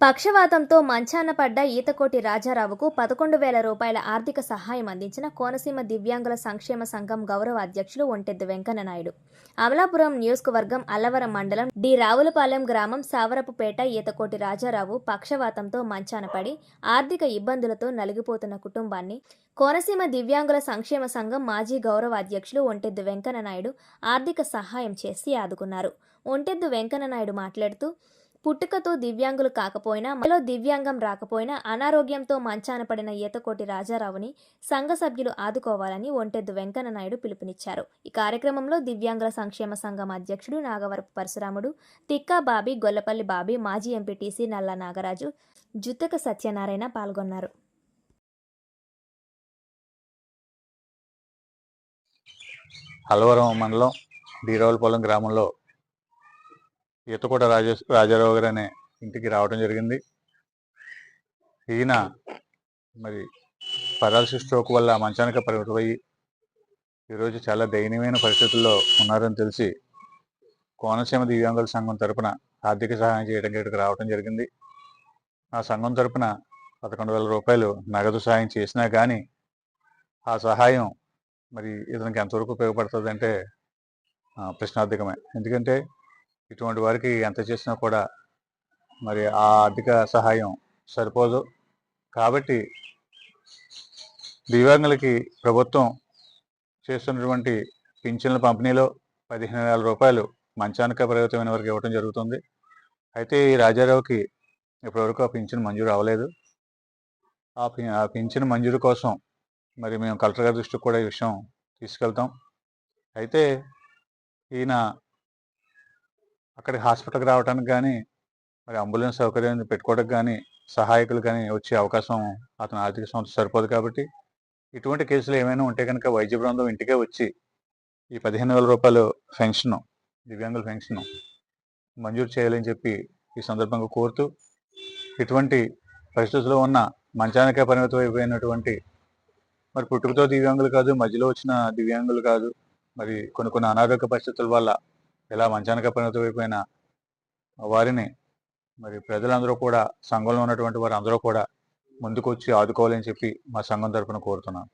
పక్షవాతంతో మంచాన పడ్డ ఈతకోటి రాజారావుకు పదకొండు వేల రూపాయల ఆర్థిక సహాయం అందించిన కోనసీమ దివ్యాంగుల సంక్షేమ సంఘం గౌరవ అధ్యక్షులు ఒంటెద్దు వెంకన్న నాయుడు అమలాపురం నియోజకవర్గం అల్లవరం మండలం డి రావులపాలెం గ్రామం సావరపుపేట ఈతకోటి రాజారావు పక్షవాతంతో మంచాన పడి ఆర్థిక ఇబ్బందులతో నలిగిపోతున్న కుటుంబాన్ని కోనసీమ దివ్యాంగుల సంక్షేమ సంఘం మాజీ గౌరవ అధ్యక్షులు ఒంటెద్దు వెంకన్న నాయుడు ఆర్థిక సహాయం చేసి ఆదుకున్నారు. ఒంటెద్దు వెంకన్న నాయుడు మాట్లాడుతూ పుట్టుకతో దివ్యాంగులు కాకపోయినా మలో దివ్యాంగం రాకపోయినా అనారోగ్యంతో మంచాన పడిన ఈతకోటి రాజారావుని సంఘ సభ్యులు ఆదుకోవాలని ఒంటెద్దు వెంకన్న నాయుడు పిలుపునిచ్చారు. ఈ కార్యక్రమంలో దివ్యాంగుల సంక్షేమ సంఘం అధ్యక్షుడు నాగవరపు పరశురాముడు తిక్కా బాబీ గొల్లపల్లి బాబీ మాజీ ఎంపీటీసీ నల్ల నాగరాజు జుత్తక సత్యనారాయణ పాల్గొన్నారు. అల్వరం మండలం డీరావులపాలెం గ్రామంలో ఈతకోట రాజ రాజారావు గారు అనే ఇంటికి రావడం జరిగింది. ఈయన మరి పరాలసిస్ స్ట్రోక్ వల్ల మంచానికి పరిమితమయ్యి ఈరోజు చాలా దయనీయమైన పరిస్థితుల్లో ఉన్నారని తెలిసి కోనసీమ దివ్యాంగుల సంఘం తరపున ఆర్థిక సహాయం చేయడం గేటుకు రావడం జరిగింది. ఆ సంఘం తరపున పదకొండు వేల రూపాయలు నగదు సహాయం చేసినా కానీ ఆ సహాయం మరి ఇతనికి ఎంతవరకు ఉపయోగపడుతుంది అంటే ప్రశ్నార్థకమే. ఎందుకంటే ఇటువంటి వారికి ఎంత చేసినా కూడా మరి ఆ ఆర్థిక సహాయం సరిపోదు. కాబట్టి దివ్యాంగులకి ప్రభుత్వం చేస్తున్నటువంటి పింఛన్ల పంపిణీలో పదిహేను వేల రూపాయలు మంచానిక పరిమితమైన వరకు ఇవ్వడం జరుగుతుంది. అయితే ఈ రాజారావుకి ఇప్పటివరకు ఆ పింఛన్ మంజూరు అవ్వలేదు. ఆ పి ఆ పింఛన్ మంజూరు కోసం మరి మేము కలెక్టర్ గారి దృష్టికి కూడా ఈ విషయం తీసుకెళ్తాం. అయితే ఈయన అక్కడికి హాస్పిటల్కి రావడానికి కానీ మరి అంబులెన్స్ సౌకర్యం పెట్టుకోవడానికి కానీ సహాయకులు కానీ వచ్చే అవకాశం అతని ఆర్థిక సంస్థ సరిపోదు కాబట్టి ఇటువంటి కేసులు ఏమైనా ఉంటే కనుక వైద్య బృందం ఇంటికే వచ్చి ఈ పదిహేను వేల రూపాయలు పెన్షన్ దివ్యాంగుల పెన్షన్ మంజూరు చేయాలని చెప్పి ఈ సందర్భంగా కోరుతూ ఇటువంటి పరిస్థితుల్లో ఉన్న మంచానికే పరిమితం అయిపోయినటువంటి మరి పుట్టుకతో దివ్యాంగులు కాదు మధ్యలో వచ్చిన దివ్యాంగులు కాదు మరి కొన్ని కొన్ని అనారోగ్య పరిస్థితుల వల్ల ఇలా మంచానిక పరిమితం వారిని మరి ప్రజలందరూ కూడా సంఘంలో ఉన్నటువంటి వారు అందరూ కూడా ముందుకు వచ్చి ఆదుకోవాలని చెప్పి మా సంఘం తరఫున కోరుతున్నాను.